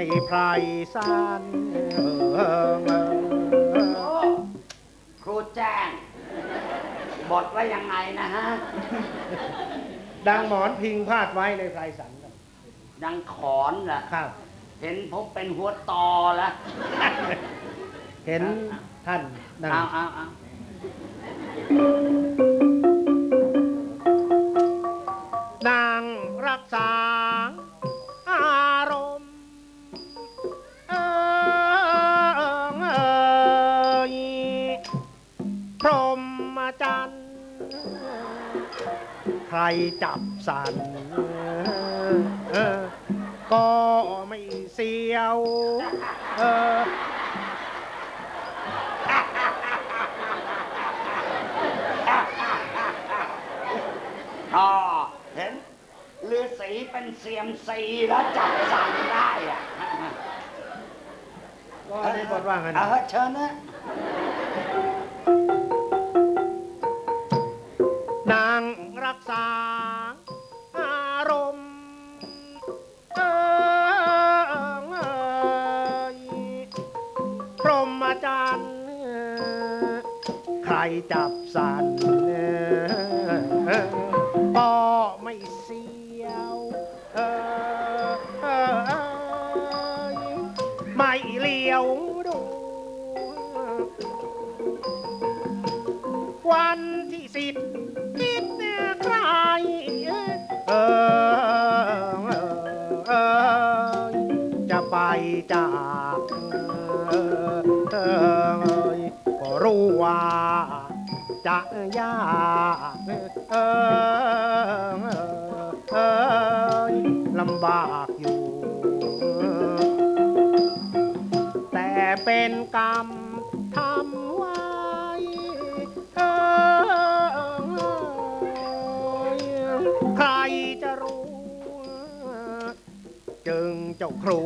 ในไพรสานเออเออเออครูแจ้ง บทว่ายังไงนะฮะ ดังหมอนพิงพาดไว้ในไพรสันครับยังขอนเหรอครับ เห็นพบเป็นหัวตอแล้วเห็นท่านนั่งเอาเอาเอา ใครจับสันเออก็ไม่เสียวเอออ๋อเห็นฤาษีเป็นเซียมซีแล้วจับสั่งได้อะก็ได้บทว่างันเออเชิญนะ จับสัน จะยากเออลำบากอยู่ แต่เป็นกรรมทำไว้เอ่ยใครจะรู้ จึงเจ้าครู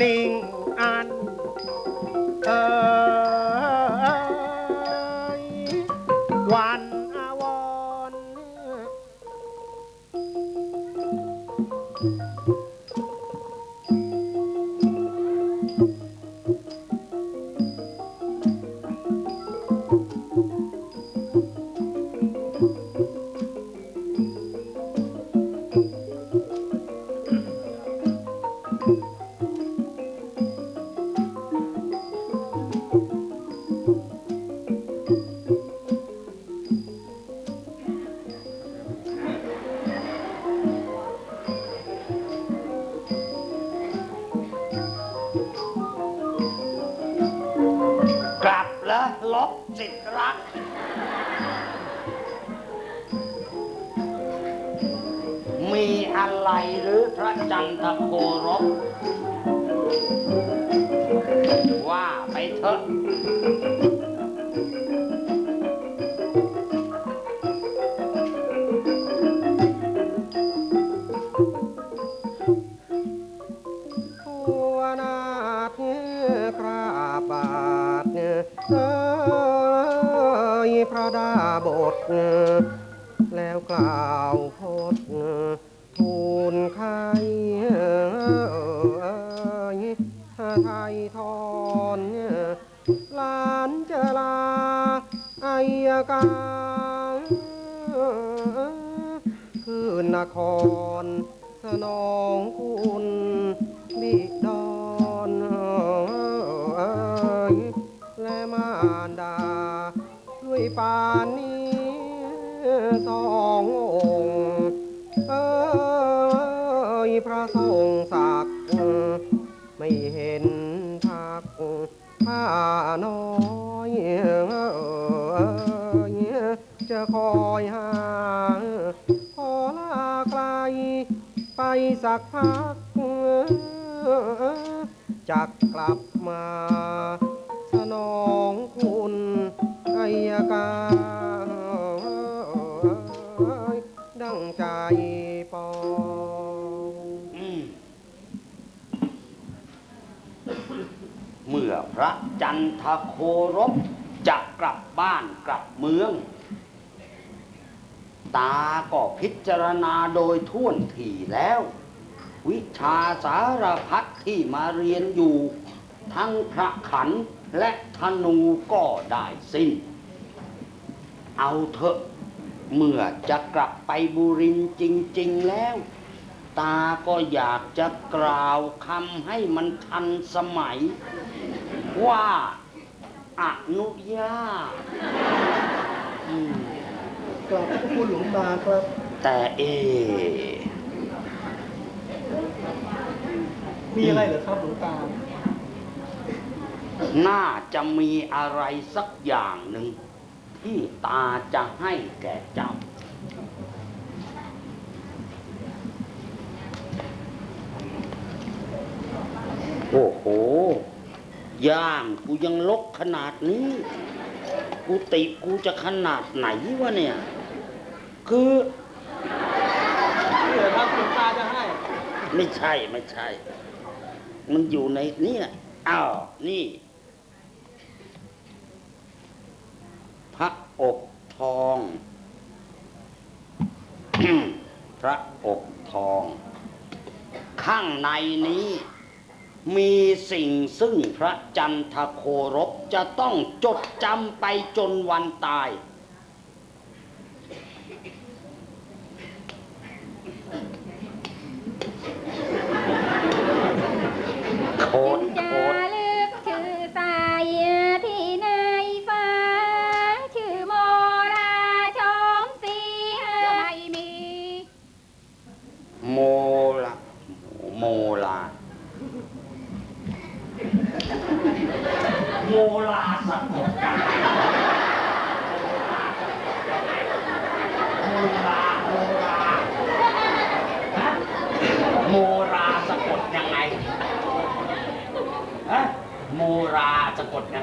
นิ่งอัน มีอะไรหรือพระจันทโครบว่าไปเถอะ กล่าวพดทูลไขไทยทอนลานจะลาอายการคือนครสนองคุณบิดอนและมารดาด้วยปานนี้ สององค์เอ้ยพระทรงศักดิ์ไม่เห็นทักผ้าน้อยเอยจะคอยหาขอลาไกลไปสักพักจะกกลับมาสนองคุณอายการ ดังใจปองเมื่อพระจันทโครบจะกลับบ้านกลับเมือง ตาก็พิจารณาโดยท่วนถี่แล้ว วิชาสารพัดที่มาเรียนอยู่ ทั้งพระขันและธนูก็ได้สิ้น เอาเถอะ เมื่อจะกลับไปบุรินทร์จริง ๆแล้ว ตาก็อยากจะกล่าวคำให้มันทันสมัย ว่าอนุญาตอืมกลับคุณหลวงตาครับ แต่เอ มีอะไรเหรอครับหลวงตา น่าจะมีอะไรสักอย่างหนึ่ง ที่ตาจะให้แก่เจ้า โอ้โห ย่ามกูยังลกขนาดนี้ กูติกูจะขนาดไหนวะเนี่ย คือนี่เหรอครับหลวงตาจะให้ ไม่ใช่ไม่ใช่ มันอยู่ในนี่นะอ้าว นี่ อกทอง พระอกทอง ข้างในนี้มีสิ่งซึ่งพระจันทโครบจะต้องจดจำไปจนวันตาย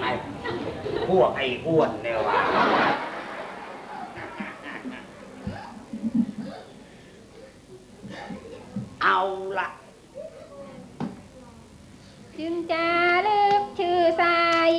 ไงพวกไอ้อ้วนเนี่ยวะเอาละจึงจะลึกชื่อสาย